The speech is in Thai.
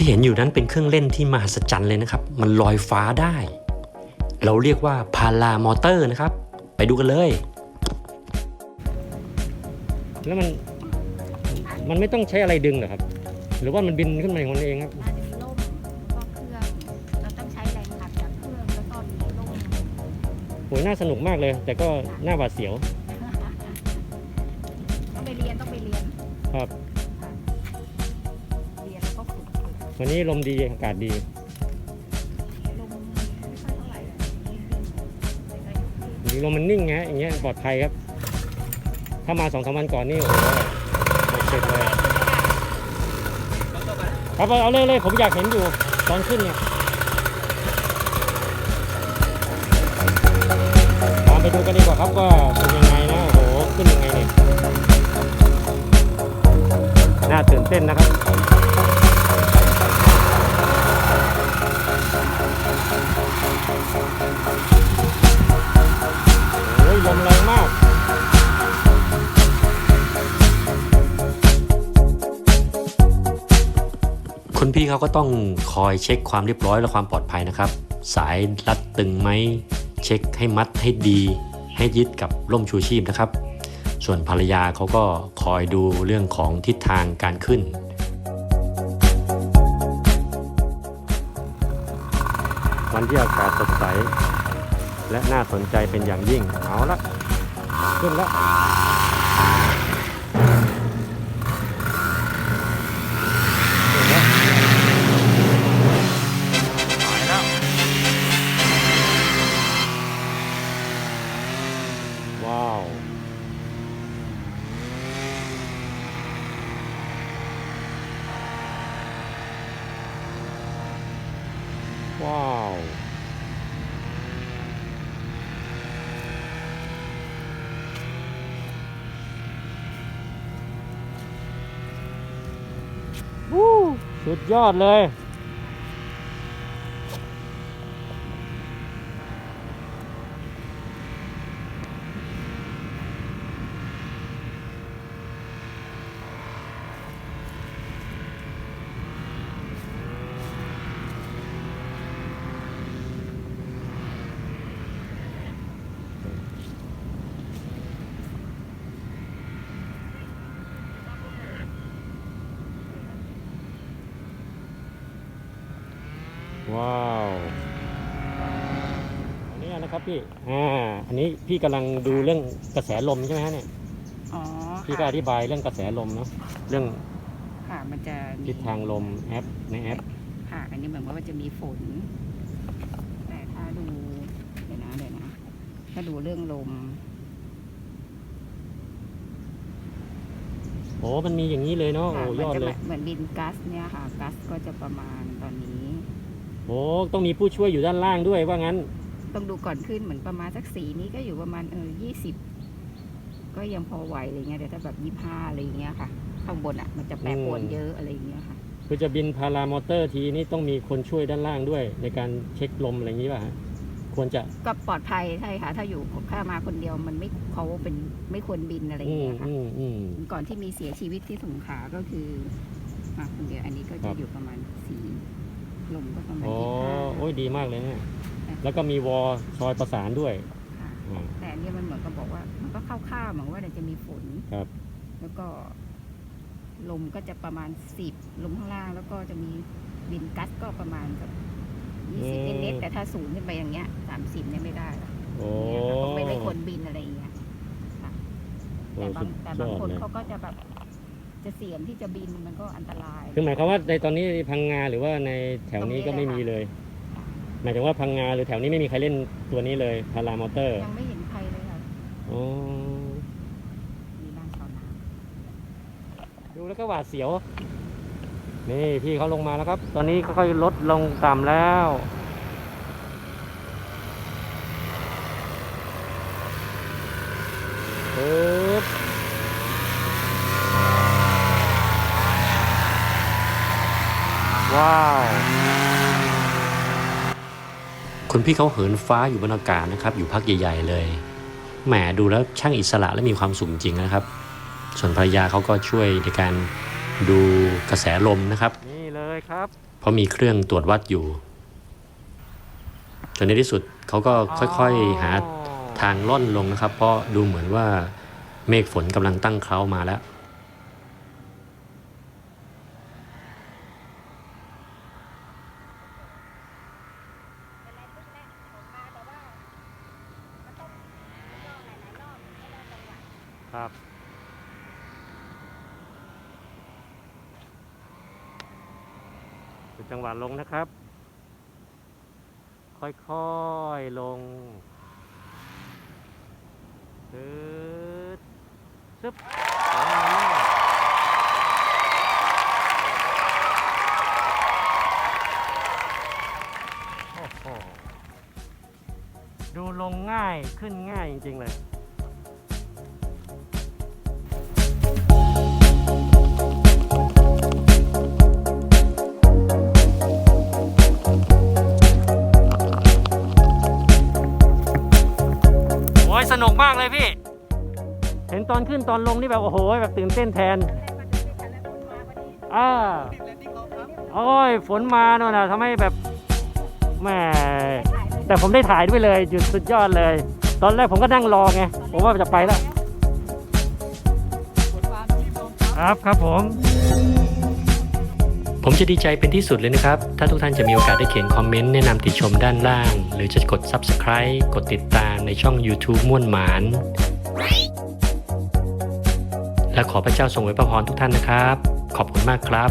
ที่เห็นอยู่นั้นเป็นเครื่องเล่นที่มหัศจรรย์เลยนะครับ มันลอยฟ้าได้ เราเรียกว่าพารามอเตอร์นะครับ ไปดูกันเลย แล้วมัน มันไม่ต้องใช้อะไรดึงเหรอครับ หรือว่ามันบินขึ้นมาของมันเองครับน่าจะมีร่มแล้วก็เครื่อง เราต้องใช้แรงผลักจากเครื่องแล้วก็มีร่มโหยน่าสนุกมากเลย แต่ก็น่าหวาดเสียว ต้องไปเรียนต้องไปเรียน ครับ วันนี้ลมดีอากาศดี ลมไม่ค่อยเท่าไหร่นิ่งๆแต่ก็อยู่ที่ลมมันนิ่งไงอย่างเงี้ยปลอดภัยครับ ถ้ามาสองสามวันก่อนนี่โอ้โหหมดเสร็จเลยครับเอาเอาเลยเลยผมอยากเห็นอยู่ตอนขึ้นเนี่ยตามไปดูกันดีกว่าครับว่าเป็นยังไงนะโอ้โหขึ้นยังไงเนี่ยน่าตื่นเต้นนะครับ พี่เขาก็ต้องคอยเช็คความเรียบร้อยและความปลอดภัยนะครับ สายรัดตึงไหมเช็คให้มัดให้ดี ให้ยึดกับร่มชูชีพนะครับ ส่วนภรรยาเขาก็คอยดูเรื่องของทิศทางการขึ้น วันที่อากาศสดใส และน่าสนใจเป็นอย่างยิ่งเอาละขึ้นแล้ว ว้าววู้สุดยอดเลย ว้าวอันนี้นะครับพี่อ่าอันนี้พี่กำลังดูเรื่องกระแสลมใช่ไหมฮะเนี่ยอ๋อพี่ก็อธิบายเรื่องกระแสลมเนาะเรื่องค่ะมันจะมีทิศทางลมแอปในแอปค่ะ อันนี้เหมือนว่ามันจะมีฝน แต่ถ้าดูเดี๋ยวนะเดี๋ยวนะ ถ้าดูเรื่องลม โอ้มันมีอย่างนี้เลยเนาะโอ้ค่ะยอดมันจะเลยเหมือนบินกัสเนี่ยค่ะกัสก็จะประมาณตอนนี้ โอ้ต้องมีผู้ช่วยอยู่ด้านล่างด้วยว่างั้น ต้องดูก่อนขึ้นเหมือนประมาณสักสีนี้ก็อยู่ประมาณเออยี่สิบก็ยังพอไหวอะไรเงี้ยแต่ถ้าแบบยี่ห้าอะไรเงี้ยค่ะ ข้างบนอะ มันจะแปรปรวนอืมเยอะอะไรเงี้ยค่ะ คือจะบินพารามอเตอร์ทีนี้ต้องมีคนช่วยด้านล่างด้วย ในการเช็คลมอะไรอย่างนี้ป่ะฮะควรจะก็ปลอดภัยใช่ค่ะ ถ้าอยู่ข้ามาคนเดียวมันไม่เขาเป็นไม่ควรบินอะไรอืมเงี้ยค่ะอืมอืมก่อนที่มีเสียชีวิตที่สงขลาก็คือมาคนเดียวอันนี้ก็ครัจะบอยู่ประมาณสี่ ลมก็ประมาณอ๋อยี่ห้าโอ้ยดีมากเลยเนี่ย แล้วก็มีวอลชอยประสานด้วยค่ะอ่า แต่อันนี้มันเหมือนกับบอกว่า มันก็คร่าวๆเหมือนว่าเดี๋ยวจะมีฝนครับ แล้วก็ ลมก็จะประมาณสิบลมข้างล่าง แล้วก็จะมีบินกัสก็ประมาณแบบยี่สิบอืมเน็ตๆแต่ถ้าสูงขึ้นไปอย่างเงี้ยสามสิบเนี่ยไม่ได้หรอกโอ้เนี่ยค่ะก็ไม่ไม่ควรบินอะไรอย่างเงี้ยค่ะโอ้แต่บางสุดแต่ยบางอดคนเลยเขาก็จะแบบ จะเสี่ยงที่จะบินมันก็อันตราย คือหมายความว่าในตอนนี้พังงาหรือว่าในแถวนี้ก็ไม่มีเลย หมายถึงว่าพังงาหรือแถวนี้ไม่มีใครเล่นตัวนี้เลยพารามอเตอร์ยังไม่เห็นใครเลยค่ะอ๋อมีบ้านชาวนาดูแล้วก็หวาดเสียว นี่พี่เขาลงมาแล้วครับ ตอนนี้ค่อยๆลดลงต่ำแล้วปึ๊บ ว้าว คุณพี่เขาเหินฟ้าอยู่บนอากาศนะครับ อยู่พักใหญ่ ๆ เลย แหมดูแล้วช่างอิสระและมีความสุขจริงนะครับ ส่วนภรรยาเขาก็ช่วยในการดูกระแสลมนะครับ นี่เลยครับ เพราะมีเครื่องตรวจวัดอยู่ จนในที่สุดเขาก็ค่อยๆหาทางล่อนลงนะครับ เพราะดูเหมือนว่าเมฆฝนกำลังตั้งเคล้ามาแล้ว ครับ เป็นจังหวะลงนะครับ ค่อยๆลงตึ๊ดซึบสวยงามมากโอ้โหดูลงง่ายขึ้นง่ายจริง ๆ เลย นุกมากเลยพี่ เห็นตอนขึ้นตอนลงนี่แบบโอ้โหแบบตื่นเต้นแทนอ่าโอ้ยฝนมาโน่นน่ะทำให้แบบแหมแต่ผมได้ถ่ายด้วยเลยจุดสุดยอดเลย ตอนแรกผมก็นั่งรอไงผมว่าจะไปแล้ว ครับครับผม ผมจะดีใจเป็นที่สุดเลยนะครับ ถ้าทุกท่านจะมีโอกาสได้เขียนคอมเมนต์แนะนำติชมด้านล่าง หรือจะกด Subscribe กดติดตาม ในช่อง YouTube ม่วนหมาน และขอพระเจ้าทรงไว้พระพรทุกท่านนะครับ ขอบคุณมากครับ